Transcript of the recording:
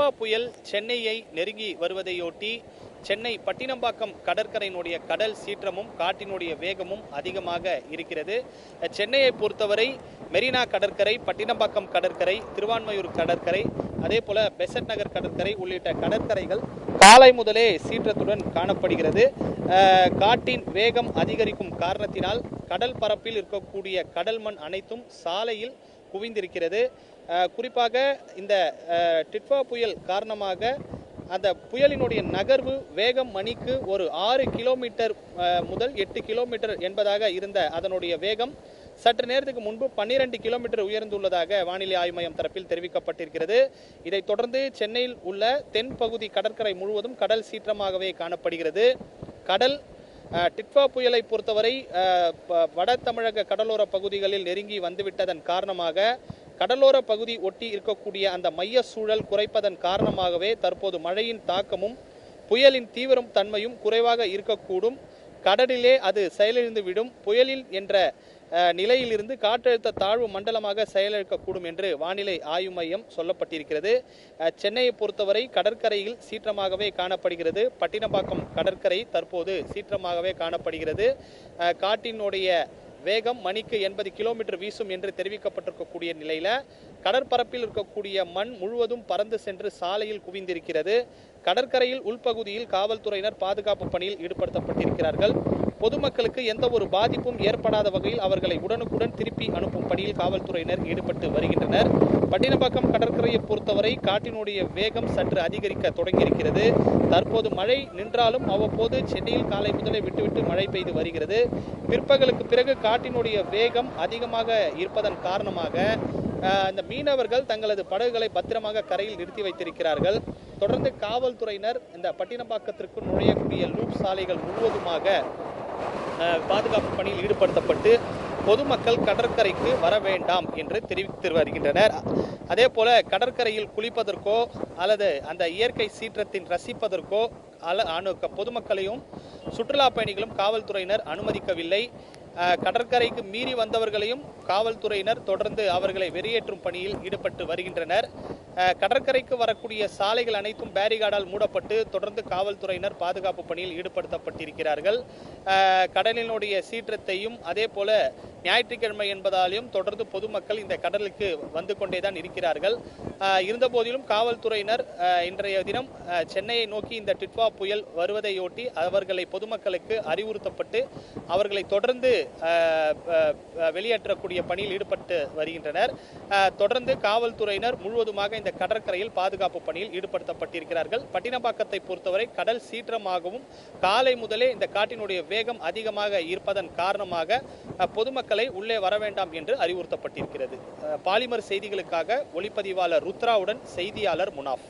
நிவா புயல் சென்னையை நெருங்கி வருவதையொட்டி சென்னை பட்டினம்பாக்கம் கடற்கரையினுடைய கடல் சீற்றமும் காற்றினுடைய வேகமும் அதிகமாக இருக்கிறது. சென்னையை பொறுத்தவரை மெரினா கடற்கரை பட்டினம்பாக்கம் கடற்கரை திருவான்மையூர் கடற்கரை அதே போல பெசட் நகர் கடற்கரை உள்ளிட்ட கடற்கரைகள் காலை முதலே சீற்றத்துடன் காணப்படுகிறது. காட்டின் வேகம் அதிகரிக்கும் காரணத்தினால் கடல் பரப்பில் இருக்கக்கூடிய கடல் மண் அனைத்தும் சாலையில் குவிந்திருக்கிறது. குறிப்பாக இந்த டிட்வா புயல் காரணமாக அந்த புயலினுடைய நகர்வு வேகம் மணிக்கு ஒரு ஆறு கிலோமீட்டர் முதல் எட்டு கிலோமீட்டர் என்பதாக இருந்த அதனுடைய வேகம் சற்று நேரத்துக்கு முன்பு பன்னிரண்டு கிலோமீட்டர் உயர்ந்துள்ளதாக வானிலை ஆய்வு மையம் தரப்பில் தெரிவிக்கப்பட்டிருக்கிறது. இதைத் தொடர்ந்து சென்னையில் உள்ள தென்பகுதி கடற்கரை முழுவதும் கடல் சீற்றமாகவே காணப்படுகிறது. கடல் டிட்வா புயலை பொறுத்தவரை வட தமிழக கடலோர பகுதிகளில் நெருங்கி வந்துவிட்டதன் காரணமாக கடலோர பகுதி ஒட்டி இருக்கக்கூடிய அந்த மைய சூழல் குறைப்பதன் காரணமாகவே தற்போது மழையின் தாக்கமும் புயலின் தீவிரம் தன்மையும் குறைவாக இருக்கக்கூடும். கடலிலே அது செயலிழந்துவிடும். புயலில் என்ற நிலையிலிருந்து காற்றழுத்த தாழ்வு மண்டலமாக செயலிழக்கக்கூடும் என்று வானிலை ஆய்வு மையம் சொல்லப்பட்டிருக்கிறது. சென்னையை பொறுத்தவரை கடற்கரையில் சீற்றமாகவே காணப்படுகிறது. பட்டினப்பாக்கம் கடற்கரை தற்போது சீற்றமாகவே காணப்படுகிறது. காட்டினுடைய வேகம் மணிக்கு எண்பது கிலோமீட்டர் வீசும் என்று தெரிவிக்கப்பட்டிருக்கக்கூடிய நிலையில கடற்பரப்பில் இருக்கக்கூடிய மண் முழுவதும் பறந்து சென்று சாலையில் குவிந்திருக்கிறது. கடற்கரையில் உள்பகுதியில் காவல்துறையினர் பாதுகாப்பு பணியில் ஈடுபடுத்தப்பட்டிருக்கிறார்கள். பொதுமக்களுக்கு எந்த ஒரு பாதிப்பும் ஏற்படாத வகையில் அவர்களை உடனுக்குடன் திருப்பி அனுப்பும் பணியில் காவல்துறையினர் ஈடுபட்டு வருகின்றனர். பட்டினப்பாக்கம் கடற்கரையை பொறுத்தவரை காற்றினுடைய வேகம் சற்று அதிகரிக்க தொடங்கியிருக்கிறது. தற்போது மழை நின்றாலும் அவ்வப்போது சென்னையில் காலை முதலே விட்டுவிட்டு மழை பெய்து வருகிறது. பிற்பகலுக்கு பிறகு காற்றினுடைய வேகம் அதிகமாக இருப்பதன் காரணமாக அந்த மீனவர்கள் தங்களது படகுகளை பத்திரமாக கரையில் நிறுத்தி வைத்திருக்கிறார்கள். தொடர்ந்து காவல்துறையினர் இந்த பட்டினப்பாக்கத்திற்கு நுழையக்கூடிய லூப் சாலைகள் முழுவதுமாக பாதுகாப்பு பணியில் ஈடுபடுத்தப்பட்டு பொதுமக்கள் கடற்கரைக்கு வர வேண்டாம் என்று தெரிவித்து வருகின்றனர். அதே போல கடற்கரையில் குளிப்பதற்கோ அல்லது அந்த இயற்கை சீற்றத்தின் ரசிப்பதற்கோ அல அணுக்க பொதுமக்களையும் சுற்றுலா பயணிகளும் காவல்துறையினர் அனுமதிக்கவில்லை. கடற்கரைக்கு மீறி வந்தவர்களையும் காவல்துறையினர் தொடர்ந்து அவர்களை வெளியேற்றும் பணியில் ஈடுபட்டு வருகின்றனர். கடற்கரைக்கு வரக்கூடிய சாலைகள் அனைத்தும் பேரிகார்டால் மூடப்பட்டு தொடர்ந்து காவல்துறையினர் பாதுகாப்பு பணியில் ஈடுபடுத்தப்பட்டிருக்கிறார்கள். கடலினுடைய சீற்றத்தையும் அதே போல ஞாயிற்றுக்கிழமை என்பதாலையும் தொடர்ந்து பொதுமக்கள் இந்த கடலுக்கு வந்து கொண்டேதான் இருக்கிறார்கள். இருந்த இருந்தபோதிலும் காவல்துறையினர் இன்றைய தினம் சென்னையை நோக்கி இந்த டிட்வா புயல் வருவதையொட்டி அவர்களை பொதுமக்களுக்கு அறிவுறுத்தப்பட்டு அவர்களை தொடர்ந்து வெளியேற்றக்கூடிய பணியில் ஈடுபட்டு வருகின்றனர். தொடர்ந்து காவல்துறையினர் முழுவதுமாக இந்த கடற்கரையில் பாதுகாப்பு பணியில் ஈடுபடுத்தப்பட்டிருக்கிறார்கள். பட்டினப்பாக்கத்தை பொறுத்தவரை கடல் சீற்றமாகவும் காலை முதலே இந்த காட்டினுடைய வேகம் அதிகமாக இருப்பதன் காரணமாக பொதுமக்களை உள்ளே வர வேண்டாம் என்று அறிவுறுத்தப்பட்டிருக்கிறது. பாலிமர் செய்திகளுக்காக ஒளிப்பதிவாளர் ருத்ராவுடன் செய்தியாளர் முனாஃப்.